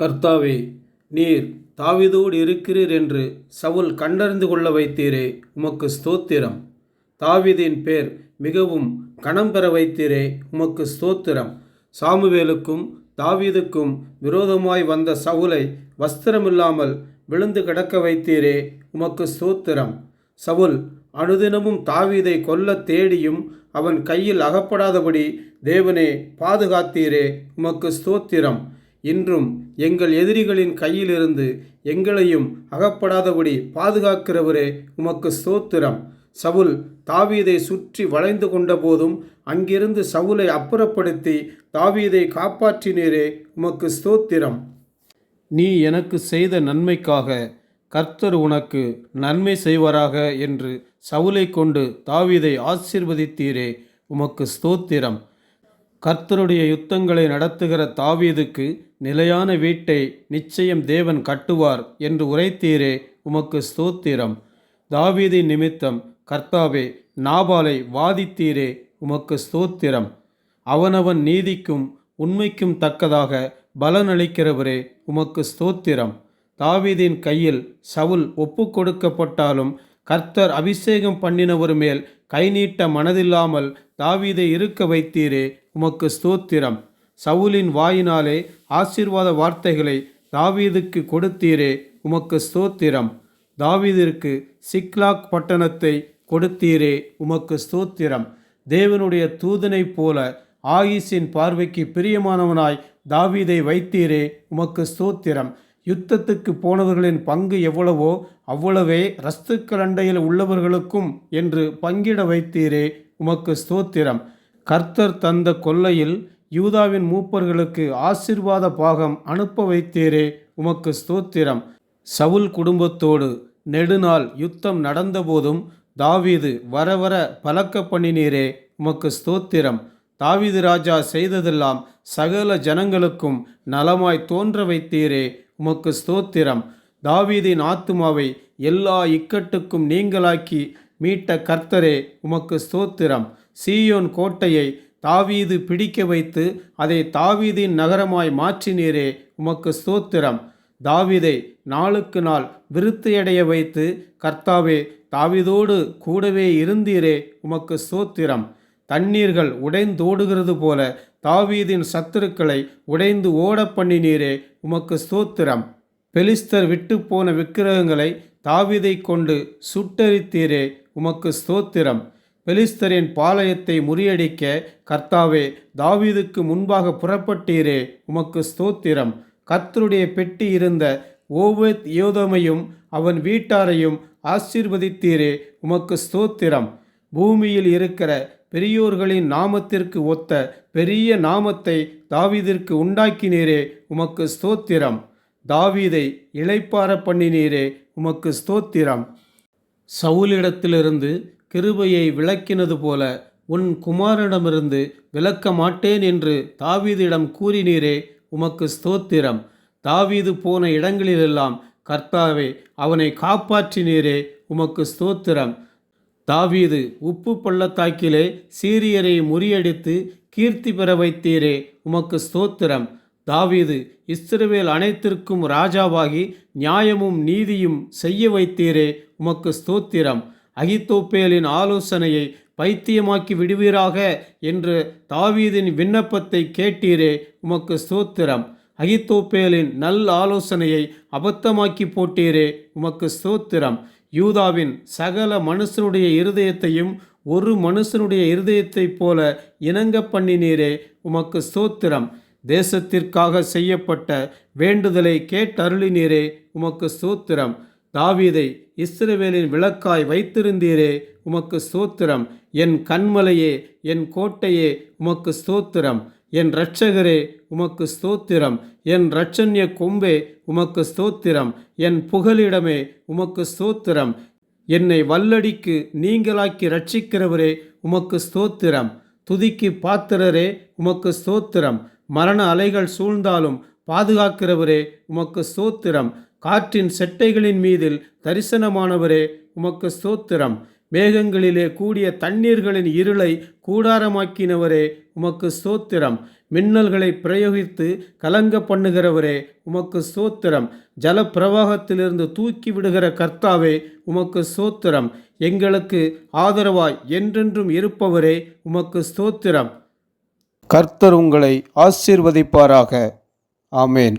கர்த்தாவே நீர் தாவீதோடு இருக்கிறீர் என்று சவுல் கண்டறிந்து கொள்ள வைத்தீரே உமக்கு ஸ்தோத்திரம். தாவிதின் பேர் மிகவும் கணம் பெற வைத்தீரே உமக்கு ஸ்தோத்திரம். சாமுவேலுக்கும் தாவீதுக்கும் விரோதமாய் வந்த சவுலை வஸ்திரமில்லாமல் விழுந்து கிடக்க வைத்தீரே உமக்கு ஸ்தோத்திரம். சவுல் அனுதினமும் தாவீதை கொல்ல தேடியும் அவன் கையில் அகப்படாதபடி தேவனே பாதுகாத்தீரே உமக்கு ஸ்தோத்திரம். இன்றும் எங்கள் எதிரிகளின் கையிலிருந்து எங்களையும் அகப்படாதபடி பாதுகாக்கிறவரே உமக்கு ஸ்தோத்திரம். சவுல் தாவீதை சுற்றி வளைந்து கொண்டபோதும் அங்கிருந்து சவுலை அப்புறப்படுத்தி தாவீதை காப்பாற்றினீரே உமக்கு ஸ்தோத்திரம். நீ எனக்கு செய்த நன்மைக்காக கர்த்தர் உனக்கு நன்மை செய்வாராக என்று சவுலை கொண்டு தாவீதை ஆசீர்வதித்தீரே உமக்கு ஸ்தோத்திரம். கர்த்தருடைய யுத்தங்களை நடத்துகிற தாவீதுக்கு நிலையான வீட்டை நிச்சயம் தேவன் கட்டுவார் என்று உரைத்தீரே உமக்கு ஸ்தோத்திரம். தாவீதின் நிமித்தம் கர்த்தாவே நாபாலை வாதித்தீரே உமக்கு ஸ்தோத்திரம். அவனவன் நீதிக்கும் உண்மைக்கும் தக்கதாக பலனளிக்கிறவரே உமக்கு ஸ்தோத்திரம். தாவீதின் கையில் சவுல் ஒப்பு கொடுக்கப்பட்டாலும் கர்த்தர் அபிஷேகம் பண்ணினவர் மேல் கை நீட்ட மனதில்லாமல் தாவீதை இருக்க வைத்தீரே உமக்கு ஸ்தோத்திரம். சவுலின் வாயினாலே ஆசீர்வாத வார்த்தைகளை தாவீதுக்கு கொடுத்தீரே உமக்கு ஸ்தோத்திரம். தாவீதிற்கு சிக்லாக் பட்டணத்தை கொடுத்தீரே உமக்கு ஸ்தோத்திரம். தேவனுடைய தூதனைப் போல ஆயிஸின் பார்வைக்கு பிரியமானவனாய் தாவீதை வைத்தீரே உமக்கு ஸ்தோத்திரம். யுத்தத்துக்கு போனவர்களின் பங்கு எவ்வளவோ அவ்வளவே ரஸ்துக்கள் அண்டையில் உள்ளவர்களுக்கும் என்று பங்கிட வைத்தீரே உமக்கு ஸ்தோத்திரம். கர்த்தர் தந்த கொல்லையில் யூதாவின் மூப்பர்களுக்கு ஆசிர்வாத பாகம் அனுப்ப வைத்தீரே உமக்கு ஸ்தோத்திரம். சவுல் குடும்பத்தோடு நெடுநாள் யுத்தம் நடந்தபோதும் தாவீது வர வர பழக்க பண்ணினீரே உமக்கு ஸ்தோத்திரம். தாவீது ராஜா செய்ததெல்லாம் சகல ஜனங்களுக்கும் நலமாய் தோன்ற வைத்தீரே. உமக்கு ஸ்தோத்திரம். தாவீதின் ஆத்துமாவை எல்லா இக்கட்டுக்கும் நீங்களாக்கி மீட்ட கர்த்தரே உமக்கு ஸ்தோத்திரம். சீயோன் கோட்டையை தாவீது பிடிக்க வைத்து அதை தாவீதின் நகரமாய் மாற்றினீரே உமக்கு ஸ்தோத்திரம். தாவீதை நாளுக்கு நாள் விருத்தியடைய வைத்து கர்த்தாவே தாவீதோடு கூடவே இருந்தீரே உமக்கு ஸ்தோத்திரம். தண்ணீர்கள் உடைந்தோடுகிறது போல தாவீதின் சத்துருக்களை உடைந்து ஓட பண்ணினீரே உமக்கு ஸ்தோத்திரம். பெலிஸ்தர் விட்டு போன விக்கிரகங்களை தாவீதை கொண்டு சுட்டரித்தீரே உமக்கு ஸ்தோத்திரம். பெலிஸ்தரின் பாளையத்தை முறியடிக்க கர்த்தாவே தாவீதுக்கு முன்பாக புறப்பட்டீரே உமக்கு ஸ்தோத்திரம். கர்த்தருடைய பெட்டி இருந்த ஓவேத் யோதமையும் அவன் வீட்டாரையும் ஆசீர்வதித்தீரே உமக்கு ஸ்தோத்திரம். பூமியில் இருக்கிற பெரியோர்களின் நாமத்திற்கு ஒத்த பெரிய நாமத்தை தாவீதிற்கு உண்டாக்கினீரே உமக்கு ஸ்தோத்திரம். தாவீதை இளைப்பார பண்ணினீரே உமக்கு ஸ்தோத்திரம். சவுலிடத்திலிருந்து கிருபையை விளக்கினது போல உன் குமாரனிடமிருந்து விளக்க மாட்டேன் என்று தாவீதிடம் கூறினீரே உமக்கு ஸ்தோத்திரம். தாவீது போன இடங்களிலெல்லாம் கர்த்தாவே அவனை காப்பாற்றினீரே உமக்கு ஸ்தோத்திரம். தாவீது உப்பு பள்ளத்தாக்கிலே சீரியரை முறியடித்து கீர்த்தி பெற வைத்தீரே உமக்கு ஸ்தோத்திரம். தாவீது இஸ்ரவேல் அனைத்திற்கும் ராஜாவாகி நியாயமும் நீதியும் செய்ய வைத்தீரே உமக்கு ஸ்தோத்திரம். அகித்தோப்பேலின் ஆலோசனையை பைத்தியமாக்கி விடுவீராக என்று தாவீதின் விண்ணப்பத்தை கேட்டீரே உமக்கு ஸ்தோத்திரம். அகித்தோப்பேலின் நல் ஆலோசனையை அபத்தமாக்கி போட்டீரே உமக்கு ஸ்தோத்திரம். யூதாவின் சகல மனுஷனுடைய இருதயத்தையும் ஒரு மனுஷனுடைய இருதயத்தைப் போல இணங்க பண்ணினீரே உமக்கு ஸ்தோத்திரம். தேசத்திற்காக செய்யப்பட்ட வேண்டுதலை கேட்டருளினீரே உமக்கு ஸ்தோத்திரம். தாவீதை இஸ்ரவேலின் விளக்காய் வைத்திருந்தீரே உமக்கு ஸ்தோத்திரம். என் கண்மலையே என் கோட்டையே உமக்கு ஸ்தோத்திரம். என் இரட்சகரே உமக்கு ஸ்தோத்திரம். என் இரட்சண்ய கொம்பே உமக்கு ஸ்தோத்திரம். என் புகலிடமே உமக்கு ஸ்தோத்திரம். என்னை வல்லடிக்கு நீங்களாக்கி ரட்சிக்கிறவரே உமக்கு ஸ்தோத்திரம். துதிக்கு பாத்திரரே உமக்கு ஸ்தோத்திரம். மரண அலைகள் சூழ்ந்தாலும் பாதுகாக்கிறவரே உமக்கு ஸ்தோத்திரம். காற்றின் செட்டைகளின் மீதில் தரிசனமானவரே உமக்கு ஸ்தோத்திரம். மேகங்களிலே கூடிய தண்ணீர்களின் இருளை கூடாரமாக்கினவரே உமக்கு ஸ்தோத்திரம். மின்னல்களை பிரயோகித்து கலங்க பண்ணுகிறவரே உமக்கு சோத்திரம் ஜல பிரவாகத்திலிருந்து தூக்கி விடுகிற கர்த்தாவே உமக்கு சோத்திரம் எங்களுக்கு ஆதரவாய் என்றென்றும் இருப்பவரே உமக்கு ஸ்தோத்திரம். கர்த்தர் உங்களை ஆசீர்வதிப்பாராக. ஆமேன்.